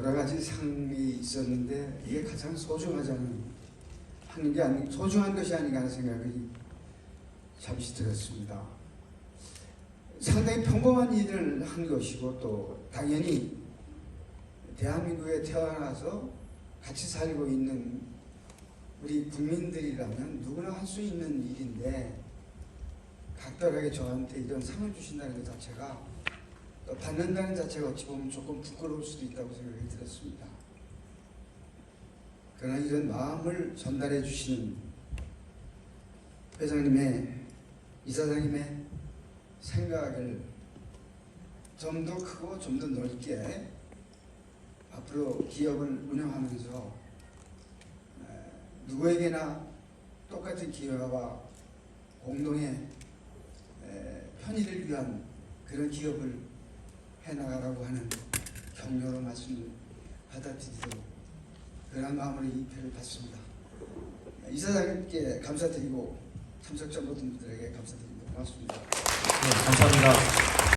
여러 가지 상이 있었는데 이게 가장 소중하지 않은 하는 게 아니 소중한 것이 아닌가 하는 생각이 잠시 들었습니다. 상당히 평범한 일을 한 것이고 또 당연히 대한민국에 태어나서 같이 살고 있는 우리 국민들이라면 누구나 할 수 있는 일인데 각별하게 저한테 이런 상을 주신다는 것 자체가 또 받는다는 자체가 어찌 보면 조금 부끄러울 수도 있다고 생각이 들었습니다. 그러나 이런 마음을 전달해 주시는 회장님의 이사장님의 생각을 좀 더 크고 좀 더 넓게 앞으로 기업을 운영하면서 에, 누구에게나 똑같은 기회와 공동의 에, 편의를 위한 그런 기업을 해나가라고 하는 격려로 말씀을 받아들이도록 그런 마음으로 이 표를 받습니다. 이사장님께 감사드리고 참석자 모든 분들에게 감사드립니다. 고맙습니다. 네, 감사합니다.